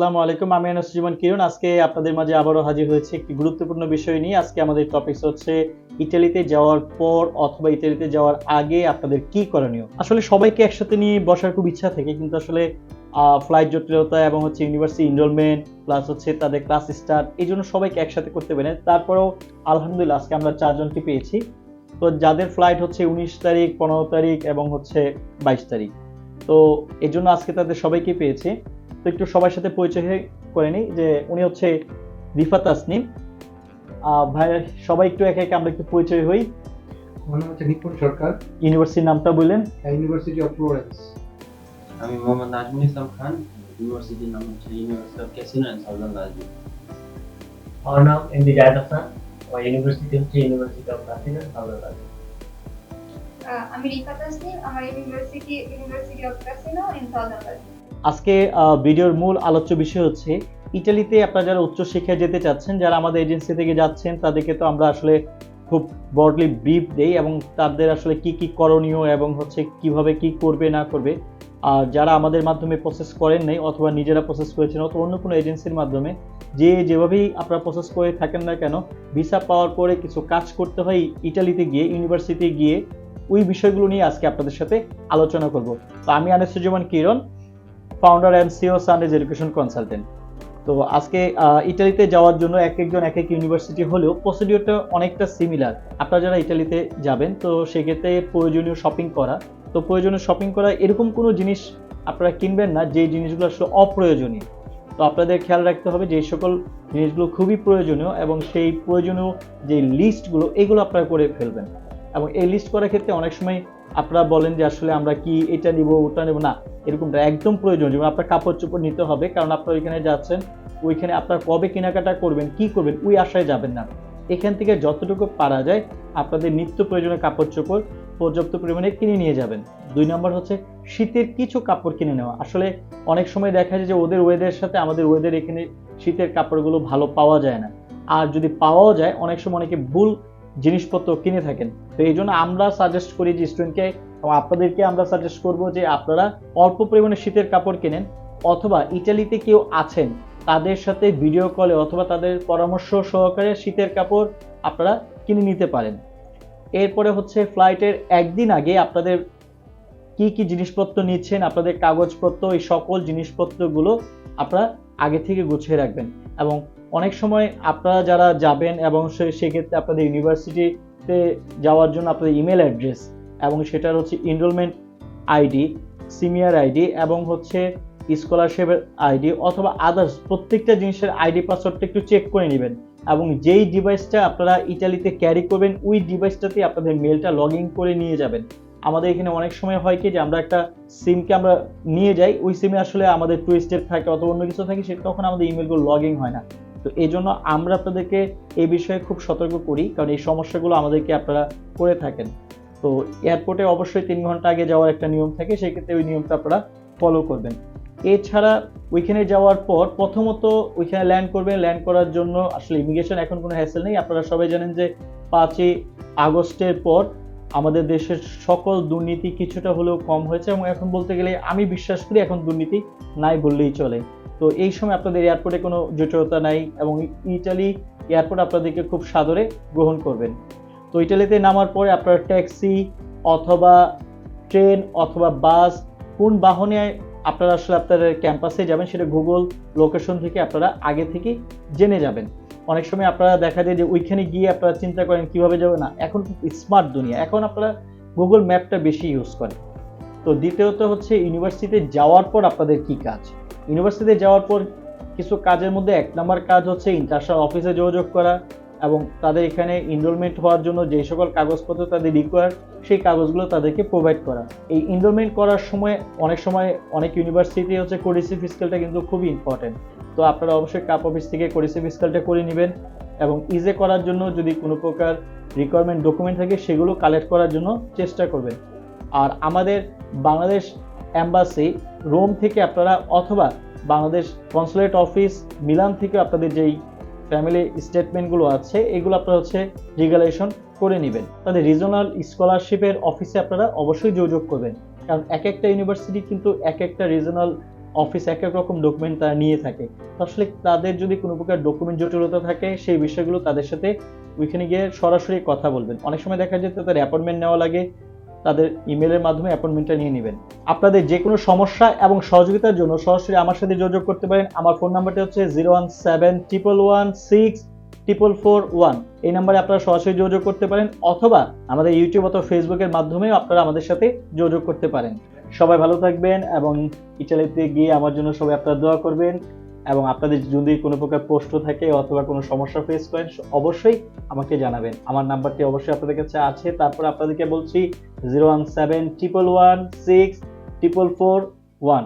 আসসালামু আলাইকুম, আমি আনাস জীবন কিরণ। আজকে আপনাদের মাঝে আবারও হাজির হয়েছে একটি গুরুত্বপূর্ণ বিষয় নিয়ে। আজকে আমাদের টপিকস হচ্ছে ইটালিতে যাওয়ার পর অথবা ইটালিতে যাওয়ার আগে আপনাদের কি করণীয়? আসলে সবাইকে একসাথে নিয়ে বসার খুব ইচ্ছা থাকে, কিন্তু আসলে ফ্লাইট জটিলতা এবং হচ্ছে ইউনিভার্সিটি এনরোলমেন্ট প্লাস হচ্ছে তাদের ক্লাস স্টার্ট এই জন্য সবাইকে একসাথে করতে পারে তারপরেও আলহামদুলিল্লাহ আজকে আমরা চারজনকে পেয়েছি। তো যাদের ফ্লাইট হচ্ছে উনিশ তারিখ, পনেরো তারিখ এবং হচ্ছে বাইশ তারিখ। তো এই জন্য আজকে তাদের সবাইকে পেয়েছি। তো একটু সবার সাথে পরিচয় করে নিই যে উনি হচ্ছে রিফাত তাসনিম ভাই সবাই একটু একে একে আমরা একটু পরিচয় হই। আমার হচ্ছে নিপুণ সরকার। ইউনিভার্সিটির নামটা বললেন। ইউনিভার্সিটি অফ ফ্লোরেন্স আমি মোহাম্মদ নাজমুল ইসলাম খান। ইউনিভার্সিটির নাম হচ্ছে university of Cassino and southern Lazio আমার নাম এমডি জায়দ হাসান। আমার ইউনিভার্সিটি হচ্ছে ইউনিভার্সিটি অফ কাসিনা বাংলাদেশ আহ, আমি রিফা তাসনিম আমার university university of Cassino in southern আজকে ভিডিওর মূল আলোচ্য বিষয় হচ্ছে ইটালিতে আপনারা যারা উচ্চশিক্ষায় যেতে চাচ্ছেন, যারা আমাদের এজেন্সি থেকে যাচ্ছেন, তাদেরকে তো আমরা আসলে খুব ব্রডলি ব্রিফ দেই এবং তাদের আসলে কি কি করণীয় এবং হচ্ছে কীভাবে কি করবে, না করবে। আর যারা আমাদের মাধ্যমে প্রসেস করেন নাই অথবা নিজেরা প্রসেস করেছেন অথবা অন্য কোনো এজেন্সির মাধ্যমে, যে যেভাবেই আপনারা প্রসেস করে থাকেন না কেন ভিসা পাওয়ার পরে কিছু কাজ করতে হয় ইটালিতে গিয়ে ইউনিভার্সিটি গিয়ে, ওই বিষয়গুলো নিয়ে আজকে আপনাদের সাথে আলোচনা করব। তো আমি Anisuzzaman Kiron founder and CEO Sundays Education Consultant তো আজকে ইটালিতে যাওয়ার জন্য এক একজন, এক এক ইউনিভার্সিটি হলেও প্রসিডিওরটা অনেকটা সিমিলার আপনারা যারা ইটালিতে যাবেন, তো সেক্ষেত্রে প্রয়োজনীয় শপিং করা। তো প্রয়োজনীয় শপিং করা এরকম কোনো জিনিস আপনারা কিনবেন না যে জিনিসগুলো আসলে অপ্রয়োজনীয়। তো আপনাদের খেয়াল রাখতে হবে যে সকল জিনিসগুলো খুবই প্রয়োজনীয় এবং সেই প্রয়োজনীয় যে লিস্টগুলো এগুলো আপনারা করে ফেলবেন। এবং এই লিস্ট করার ক্ষেত্রে অনেক সময় আপনারা বলেন যে আসলে আমরা কি এটা নিব, ওটা নেব, না। এরকমটা একদম প্রয়োজন যেমন আপনার কাপড় চোপড় নিতে হবে, কারণ আপনার ওইখানে যাচ্ছেন, ওইখানে আপনার কবে কেনাকাটা করবেন, কি করবেন, ওই আশায় যাবেন না। এখান থেকে যতটুকু পারা যায়, আপনাদের নিত্য প্রয়োজনীয় কাপড় চোপড় পর্যাপ্ত পরিমাণে কিনে নিয়ে যাবেন। দুই নম্বর হচ্ছে শীতের কিছু কাপড় কিনে নেওয়া। আসলে অনেক সময় দেখা যায় যে ওদের ওয়েদারের সাথে আমাদের ওয়েদার এখানে শীতের কাপড়গুলো ভালো পাওয়া যায় না। আর যদি পাওয়াও যায়, অনেক সময় অনেকে ভুল জিনিসপত্র কিনে থাকেন। তো এই জন্য আমরা সাজেস্ট করি যে স্টুডেন্টকে আপনাদেরকে আমরা সাজেস্ট করব যে আপনারা অল্প পরিমাণে শীতের কাপড় কেনেন অথবা ইটালিতে কেউ আছেন, তাদের সাথে ভিডিও কলে অথবা তাদের পরামর্শ সহকারে শীতের কাপড় আপনারা কিনে নিতে পারেন। এরপরে হচ্ছে ফ্লাইটের একদিন আগে আপনাদের কি কি জিনিসপত্র নিচ্ছেন, আপনাদের কাগজপত্র, এই সকল জিনিসপত্রগুলো আপনারা আগে থেকে গুছিয়ে রাখবেন এবং অনেক সময় আপনারা যারা যাবেন এবং সেক্ষেত্রে আপনাদের ইউনিভার্সিটিতে যাওয়ার জন্য আপনাদের ইমেল অ্যাড্রেস এবং সেটার হচ্ছে এনরোলমেন্ট আইডি সিনিয়র আইডি এবং হচ্ছে স্কলারশিপের আইডি অথবা আদার্স প্রত্যেকটা জিনিসের আইডি পাসওয়ার্ডটা একটু চেক করে নেবেন এবং যেই ডিভাইসটা আপনারা ইটালিতে ক্যারি করবেন, ওই ডিভাইসটাতে আপনাদের মেলটা লগ ইন করে নিয়ে যাবেন। আমাদের এখানে অনেক সময় হয় কি যে আমরা একটা সিমকে আমরা নিয়ে যাই, ওই সিমে আসলে আমাদের টুইস্টেড থাকে অথবা অন্য কিছু থাকে সেটা তখন আমাদের ইমেলগুলো লগ ইন হয় না। তো এই জন্য আমরা আপনাদেরকে এই বিষয়ে খুব সতর্ক করি, কারণ এই সমস্যাগুলো আমাদেরকে আপনারা করে থাকেন। তো এয়ারপোর্টে অবশ্যই তিন ঘণ্টা আগে যাওয়ার একটা নিয়ম থাকে, সেক্ষেত্রে ওই নিয়মটা আপনারা ফলো করবেন। এছাড়া ওইখানে যাওয়ার পর প্রথমত ওইখানে ল্যান্ড করবেন ল্যান্ড করার জন্য আসলে ইমিগ্রেশন এখন কোনো হ্যাসেল নেই। আপনারা সবাই জানেন যে পাঁচই আগস্টের পর আমাদের দেশের সকল দুর্নীতি কিছুটা হলেও কম হয়েছে এবং এখন বলতে গেলে আমি বিশ্বাস করি এখন দুর্নীতি নাই বললেই চলে। তো এই সময় আপনাদের এয়ারপোর্টে কোনো জটিলতা নাই এবং ইটালি এয়ারপোর্ট আপনাদেরকে খুব সাদরে গ্রহণ করবেন। তো ইটালিতে নামার পরে আপনার ট্যাক্সি অথবা ট্রেন অথবা বাস কোন বাহনে আপনারা আসলে আপনাদের ক্যাম্পাসে যাবেন সেটা গুগল লোকেশন থেকে আপনারা আগে থেকে জেনে যাবেন। অনেক সময় আপনারা দেখা যায় যে ওইখানে গিয়ে আপনারা চিন্তা করেন কীভাবে যাবে? না, এখন স্মার্ট দুনিয়া। এখন আপনারা গুগল ম্যাপটা বেশি ইউজ করেন। তো দ্বিতীয়ত হচ্ছে ইউনিভার্সিটিতে যাওয়ার পর আপনাদের কি কাজ? ইউনিভার্সিটিতে যাওয়ার পর কিছু কাজের মধ্যে এক নম্বর কাজ হচ্ছে ইন্টারন্যাশনাল অফিসে যোগাযোগ করা এবং তাদের এখানে এনরোলমেন্ট হওয়ার জন্য যে সকল কাগজপত্র তাদের রিকোয়ার সেই কাগজগুলো তাদেরকে প্রোভাইড করা। এই এনরোলমেন্ট করার সময় অনেক সময় অনেক ইউনিভার্সিটি হচ্ছে কোডিসি ফিজিক্যালটা কিন্তু খুবই ইম্পর্টেন্ট তো আপনারা অবশ্যই কাপ অফিস থেকে কোডিসি ফিজিক্যালটা করে নেবেন এবং ইজে করার জন্য যদি কোনো প্রকার রিকোয়ারমেন্ট ডকুমেন্ট থাকে, সেগুলো কালেক্ট করার জন্য চেষ্টা করবেন। আর আমাদের বাংলাদেশ অ্যাম্বাসি রোম থেকে আপনারা অথবা বাংলাদেশ কনসুলেট অফিস মিলান থেকে আপনাদের যেই ফ্যামিলি স্টেটমেন্টগুলো আছে, এগুলো আপনারা হচ্ছে রিগালেশন করে নেবেন। তাদের রিজনাল স্কলারশিপের অফিসে আপনারা অবশ্যই যোগাযোগ করবেন। কারণ এক একটা ইউনিভার্সিটি কিন্তু এক একটা রিজনাল অফিস এক এক রকম ডকুমেন্ট তারা নিয়ে থাকে। আসলে তাদের যদি কোনো প্রকার ডকুমেন্ট জটিলতা থাকে, সেই বিষয়গুলো তাদের সাথে ওইখানে গিয়ে সরাসরি কথা বলবেন। অনেক সময় দেখা যায় তাদের অ্যাপয়েন্টমেন্ট নেওয়া লাগে তাদের ইমেলের মাধ্যমে অ্যাপয়েন্টমেন্টটা নিয়ে নেবেন। আপনাদের যে কোনো সমস্যা এবং সহযোগিতার জন্য সরাসরি আমার সাথে যোগাযোগ করতে পারেন। আমার ফোন নাম্বারটি হচ্ছে zero one seven triple one six triple four one এই নাম্বারে আপনারা সরাসরি যোগাযোগ করতে পারেন অথবা আমাদের ইউটিউব অথবা ফেসবুকের মাধ্যমেও আপনারা আমাদের সাথে যোগাযোগ করতে পারেন। সবাই ভালো থাকবেন এবং ইটালিতে গিয়ে আমার জন্য সবাই আপনারা দোয়া করবেন। এবং আপনাদের যদি কোনো প্রকার প্রশ্ন থাকে অথবা কোনো সমস্যা ফেস করেন, অবশ্যই আমাকে জানাবেন। আমার নাম্বারটি অবশ্যই আপনাদের কাছে আছে। তারপর আপনাদেরকে বলছি zero one seven triple one six triple four one